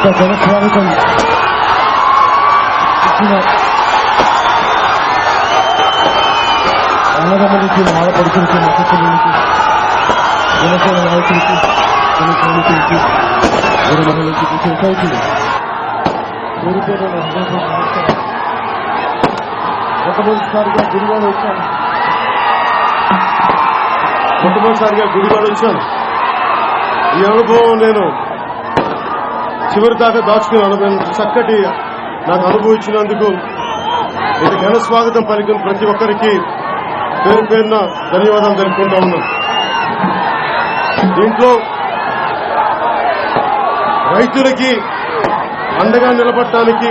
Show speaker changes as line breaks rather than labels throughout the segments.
ఇంత ఘన స్వాగతం ఇచ్చిన అన్నదమ్ములకి ఆడపడుతులకి మద్దతులకి జనసేన నాయకులకి జన సైనికులకి జన మహిళలకి సొసైటీ పేరు పేరు నమస్కారం మొట్టమొదటిసారిగా గురువారం వచ్చాను
మొట్టమొదటిసారిగా గుడివాడ వచ్చాను ఈ అనుభవం నేను చివరి దాకా దాచుకుని అనుభవం చక్కటి నాకు అనుభవించినందుకు ఇది ఘన స్వాగతం పలికిన ప్రతి ఒక్కరికి పేరు పేరున ధన్యవాదాలు తెలుపుకుంటా ఉన్నాం. దీంట్లో రైతులకి అండగా నిలబడటానికి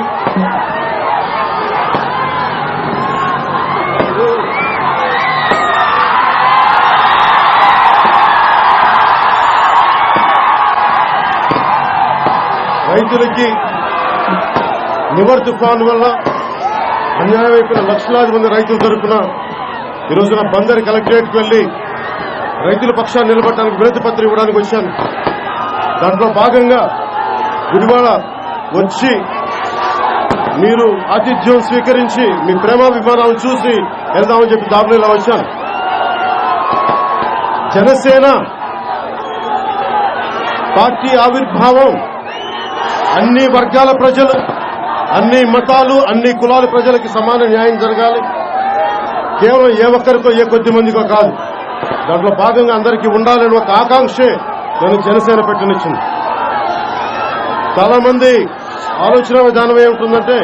రైతులకి నివర్ తుఫాన్ వల్ల అన్యాయం అయిపోయిన లక్షలాది మంది రైతుల తరఫున ఈ రోజున బందర్ కలెక్టరేట్కి వెళ్ళి రైతుల పక్షాన్ని నిలబడటానికి వినతి పత్రం ఇవ్వడానికి వచ్చాను. దాంట్లో భాగంగా గుడివాడ వచ్చి మీరు ఆతిథ్యం స్వీకరించి మీ ప్రేమాభిమానాలను చూసి వెళ్దామని చెప్పి దారులు వచ్చాను. జనసేన పార్టీ ఆవిర్భావం అన్ని వర్గాల ప్రజలు అన్ని మతాలు అన్ని కులాల ప్రజలకి సమాన న్యాయం జరగాలి. కేవలం ఏ ఒక్కరికో ఏ కొద్ది మందికో కాదు. దాంట్లో భాగంగా అందరికీ ఉండాలని ఒక ఆకాంక్షే నేను జనసేన పెట్టనిచ్చింది. చాలా మంది ఆలోచన విధానం ఏముంటుందంటే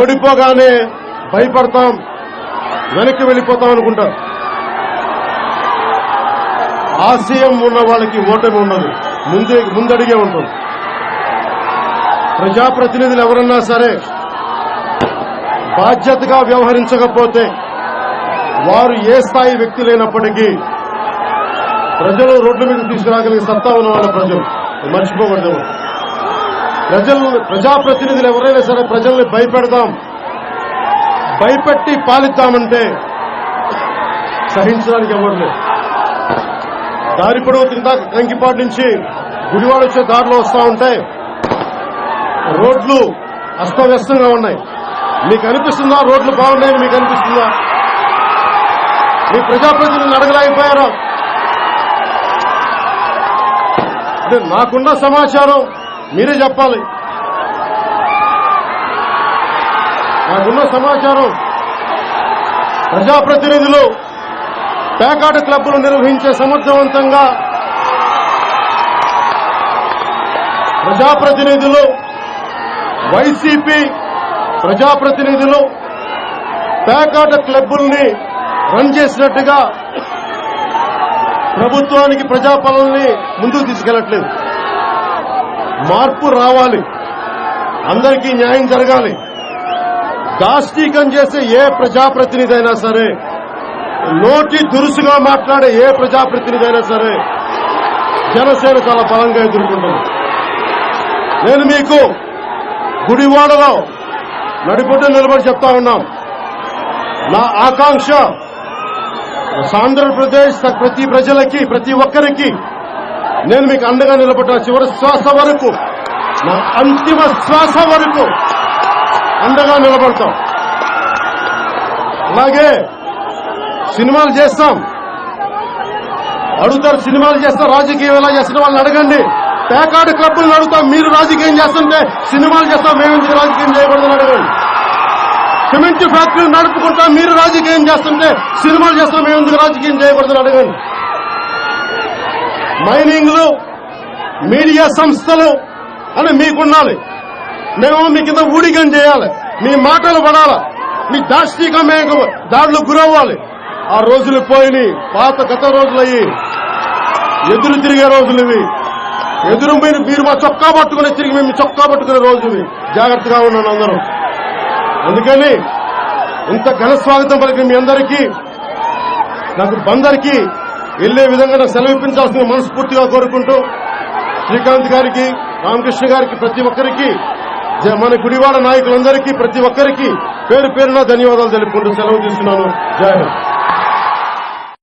ఓడిపోగానే భయపడతాం వెనక్కి వెళ్ళిపోతాం అనుకుంటారు. ఆశయం ఉన్న వాళ్ళకి ఓటమి ఉండదు. ముందే ముందడిగే ఉంటుంది. ప్రజాప్రతినిధులు ఎవరన్నా సరే బాధ్యతగా వ్యవహరించకపోతే వారు ఏ స్థాయి వ్యక్తులైనప్పటికీ ప్రజలు రోడ్ల మీద తీసుకురాగలిగే సత్తా ఉన్న వాళ్ళ ప్రజలు మర్చిపోకూడదు. ప్రజలు ప్రజాప్రతినిధులు ఎవరైనా సరే ప్రజల్ని భయపెడదాం. భయపెట్టి పాలిద్దామంటే సహించడానికి ఎవరు లేదు దారి పొడవు తిందా కంకిపాటి నుంచి గుడివాడ వచ్చే దారిలో వస్తా ఉంటే రోడ్లు అస్తవ్యస్తంగా ఉన్నాయి. మీకు అనిపిస్తుందా? రోడ్లు బాగున్నాయని మీకు అనిపిస్తుందా? మీ ప్రజాప్రతినిధులు అడగలేకపోయారా అంటే నాకున్న సమాచారం మీరే చెప్పాలి. నాకున్న సమాచారం ప్రజాప్రతినిధులు పేకాట క్లబ్లు నిర్వహించే సమర్థవంతంగా ప్రజాప్రతినిధులు వైసీపీ ప్రజాప్రతినిధులు పేకాట క్లబ్బుల్ని రన్ చేసినట్టుగా ప్రభుత్వానికి ప్రజాపాలనని ముందుకు తీసుకెళ్ళట్లేదు మార్పు రావాలి. అందరికీ న్యాయం జరగాలి. దాష్టీకం చేసే ఏ ప్రజాప్రతినిధి అయినా సరే నోటి దురుసుగా మాట్లాడే ఏ ప్రజాప్రతినిధి అయినా సరే జనసేన చాలా బలంగా ఎదుర్కొంటుంది. నేను మీకు గుడివాడలో నడిపొట్టు నిలబడి చెప్తా ఉన్నాం. నా ఆకాంక్ష ఆంధ్రప్రదేశ్ ప్రతి ప్రజలకి ప్రతి ఒక్కరికి నేను మీకు అండగా నిలబడ్డా చివరి శ్వాస వరకు నా అంతిమ శ్వాస వరకు అండగా నిలబడతాం. అలాగే సినిమాలు చేస్తాం. అడుగుతారు సినిమాలు చేస్తాం రాజకీయం ఎలా చేస్తున్న వాళ్ళని అడగండి. పేకాడు క్లబ్బులు అడుగుతాం మీరు రాజకీయం చేస్తుంటే సినిమాలు చేస్తాం మేము రాజకీయం చేయకూడదని అడగండి. సిమెంట్ ఫ్యాక్టరీలు నడుపుకుంటాం మీరు రాజకీయం చేస్తుంటే సినిమాలు చేస్తాం మేము రాజకీయం చేయకూడదని అడగండి. మైనింగ్లు మీడియా సంస్థలు అని మీకుండాలి మేము మీ కింద ఊడిగం చేయాలి. మీ మాటలు పడాలి. మీ దాష్టికమే దాడులు గురవ్వాలి. ఆ రోజులు పోయినాయి పాత గత రోజులయ్యి. ఎదురు తిరిగే రోజులు ఇవి. ఎదురు మీరు మీరు మా చొక్కా పట్టుకుని తిరిగి మేము చొక్కా పట్టుకునే రోజు జాగ్రత్తగా ఉన్నాను అందరూ. అందుకని ఇంత ఘన స్వాగతం పలికిన మీ అందరికీ నాకు బందరికి వెళ్ళే విధంగా నాకు సెలవు ఇప్పించాల్సిన మనస్ఫూర్తిగా కోరుకుంటూ శ్రీకాంత్ గారికి రామకృష్ణ గారికి ప్రతి ఒక్కరికి జ- మన గుడివాడ నాయకులందరికీ ప్రతి ఒక్కరికి పేరు పేరున ధన్యవాదాలు తెలుపుకుంటూ సెలవు తీసుకున్నాను. జై హింద్.